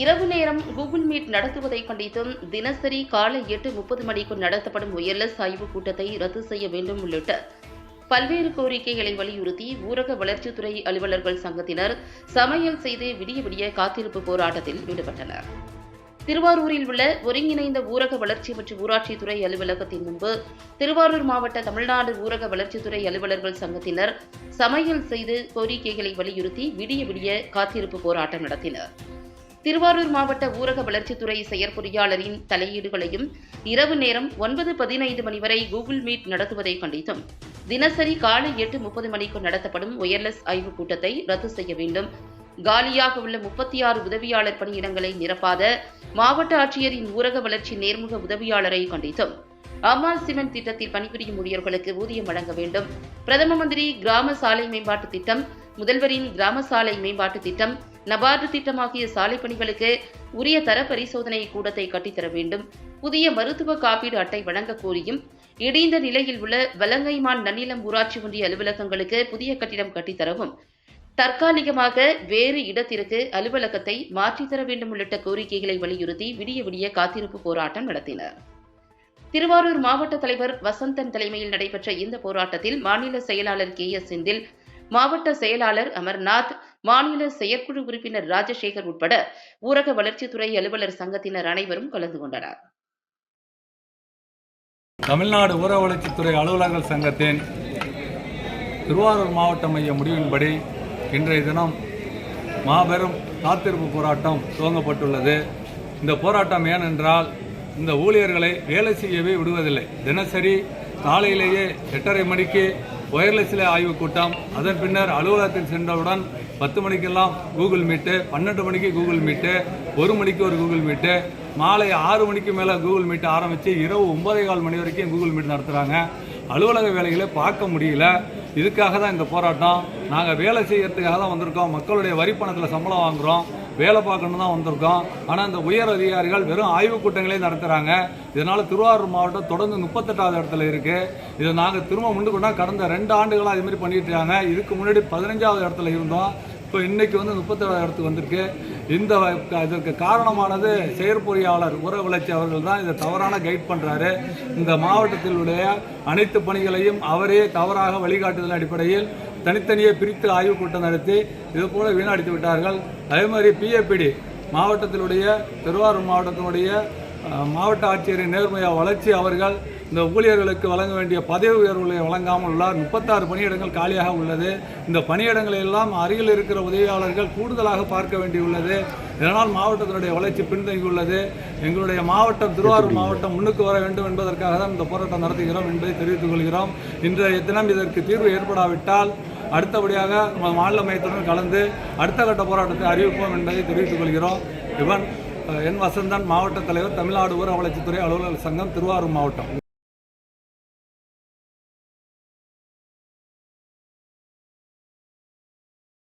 இரவு நேரம் Google meet நடத்துவதை கண்டித்தும் தினசரி காலை எட்டு முப்பது மணிக்கு நடத்தப்படும் ஒயர்லெஸ் ஆய்வுக் கூட்டத்தை ரத்து செய்ய வேண்டும் உள்ளிட்ட பல்வேறு கோரிக்கைகளை வலியுறுத்தி ஊரக வளர்ச்சித்துறை அலுவலர்கள் சங்கத்தினர் சமையல் செய்து விடிய விடிய காத்திருப்பு போராட்டத்தில் ஈடுபட்டனர். திருவாரூரில் உள்ள ஒருங்கிணைந்த ஊரக வளர்ச்சி மற்றும் ஊராட்சித்துறை அலுவலகத்தின் முன்பு திருவாரூர் மாவட்ட தமிழ்நாடு ஊரக வளர்ச்சித்துறை அலுவலர்கள் சங்கத்தினர் சமையல் செய்து கோரிக்கைகளை வலியுறுத்தி விடிய விடிய காத்திருப்பு போராட்டம் நடத்தினர். திருவாரூர் மாவட்ட ஊரக வளர்ச்சித்துறை செயற்பொறியாளரின் தலையீடுகளையும் இரவு நேரம் ஒன்பது பதினைந்து மணி வரை கூகுள் மீட் நடத்துவதை கண்டித்தும் தினசரி காலை எட்டு முப்பது மணிக்கு நடத்தப்படும் ஒயர்லெஸ் ஆய்வுக் கூட்டத்தை ரத்து செய்ய வேண்டும். காலியாக உள்ள முப்பத்தி ஆறு உதவியாளர் பணியிடங்களை நிரப்பாத மாவட்ட ஆட்சியரின் ஊரக வளர்ச்சி நேர்முக உதவியாளரை கண்டித்தும் அம்மா சிமெண்ட் திட்டத்தில் பணிபுரியும் ஊழியர்களுக்கு ஊதியம் வழங்க வேண்டும். பிரதம மந்திரி கிராம சாலை மேம்பாட்டு திட்டம் முதல்வரின் கிராம சாலை மேம்பாட்டு திட்டம் நபார்டு திட்டமாகிய சாலை பணிகளுக்கு உரிய தர பரிசோதனை கூடத்தை கட்டித்தர வேண்டும். புதிய மருத்துவ காப்பீடு அட்டை வழங்க கோரியும் இடிந்த நிலையில் உள்ள வலங்கைமான் நன்னிலம் ஊராட்சி ஒன்றிய அலுவலகங்களுக்கு புதிய கட்டிடம் கட்டித்தரவும் தற்காலிகமாக வேறு இடத்திற்கு அலுவலகத்தை மாற்றித்தர வேண்டும் உள்ளிட்ட கோரிக்கைகளை வலியுறுத்தி விடிய விடிய காத்திருப்பு போராட்டம் நடத்தினர். திருவாரூர் மாவட்ட தலைவர் வசந்தன் தலைமையில் நடைபெற்ற இந்த போராட்டத்தில் மாநில செயலாளர் கே எஸ் செந்தில் மாவட்ட செயலாளர் அமர்நாத் மாநில செயற்குழு உறுப்பினர் ராஜசேகர் உட்பட ஊரக வளர்ச்சித்துறை அலுவலர் சங்கத்தினர் அனைவரும் கலந்து கொண்டனர். தமிழ்நாடு ஊர வளர்ச்சித்துறை அலுவலர்கள் சங்கத்தின் திருவாரூர் மாவட்ட மைய முடிவின்படி இன்றைய தினம் மாபெரும் காத்திருப்பு போராட்டம் துவங்கப்பட்டுள்ளது. இந்த போராட்டம் ஏனென்றால் இந்த ஊழியர்களை வேலை செய்யவே விடுவதில்லை. தினசரி காலையிலேயே எட்டரை மணிக்கு ஒயர்லெஸ்ல ஆய்வு கூட்டம். அதன் பின்னர் அலுவலகத்தில் சென்றவுடன் பத்து மணிக்கெல்லாம் கூகுள் மீட்டு பன்னெண்டு மணிக்கு கூகுள் மீட்டு ஒரு மணிக்கு ஒரு கூகுள் மீட்டு மாலை ஆறு மணிக்கு மேலே கூகுள் மீட் ஆரம்பித்து இரவு ஒன்பதே கால் மணி வரைக்கும் கூகுள் மீட் நடத்துகிறாங்க அலுவலக வேலைகளை பார்க்க முடியல. இதுக்காக தான் இந்த போராட்டம். நாங்கள் வேலை செய்கிறதுக்காக தான் வந்திருக்கோம். மக்களுடைய வரி பணத்தில் சம்பளம் வாங்குகிறோம் வேலை பார்க்கணும் தான் வந்திருக்கோம். ஆனால் இந்த உயர் அதிகாரிகள் வெறும் ஆய்வுக் கூட்டங்களே நடத்துகிறாங்க இதனால் திருவாரூர் மாவட்டம் தொடர்ந்து முப்பத்தெட்டாவது இடத்துல இருக்குது இதை நாங்கள் திரும்ப முன்னுக்குன்னா கடந்த ரெண்டு ஆண்டுகளாக இது மாதிரி பண்ணிட்டு இருக்காங்க. இதுக்கு முன்னாடி பதினஞ்சாவது இடத்துல இருந்தோம். இப்போ இன்றைக்கி வந்து முப்பத்தேழாவது இடத்துக்கு வந்திருக்கு. இந்த இதற்கு காரணமானது செயற்பொறியாளர் உர வளர்ச்சி அவர்கள் தான் இதை தவறான கைட் பண்ணுறாரு இந்த மாவட்டத்திலுடைய அனைத்து பணிகளையும் அவரே தவறாக வழிகாட்டுதல் அடிப்படையில் தனித்தனியே பிரித்து ஆய்வுக் கூட்டம் நடத்தி இது போல வீணடித்து விட்டார்கள். அதே மாதிரி பிஏபிடி மாவட்டத்திலுடைய திருவாரூர் மாவட்டத்தினுடைய மாவட்ட ஆட்சியரின் நேர்மையா வளர்ச்சி அவர்கள் இந்த ஊழியர்களுக்கு வழங்க வேண்டிய பதவி உயர்வுகளை வழங்காமல் உள்ளார். முப்பத்தாறு பணியிடங்கள் காலியாக உள்ளது. இந்த பணியிடங்களை எல்லாம் அருகில் இருக்கிற உதவியாளர்கள் கூடுதலாக பார்க்க வேண்டியுள்ளது இதனால் மாவட்டத்தினுடைய வளர்ச்சி பின்தங்கியுள்ளது. எங்களுடைய மாவட்டம் திருவாரூர் மாவட்டம் முன்னுக்கு வர வேண்டும் என்பதற்காக தான் இந்த போராட்டம் நடத்துகிறோம் என்பதை தெரிவித்துக் கொள்கிறோம். இன்றைய தினம் இதற்கு தீர்வு ஏற்படாவிட்டால் அடுத்தபடியாக மா- மாநில மையத்துடன் கலந்து அடுத்த கட்ட போராட்டத்தை அறிவிப்போம் என்பதை தெரிவித்துக் கொள்கிறோம். இவன் என் வசந்தன் மாவட்ட தலைவர் தமிழ்நாடு ஊரக வளர்ச்சித்துறை அலுவலர் சங்கம் திருவாரூர் மாவட்டம்.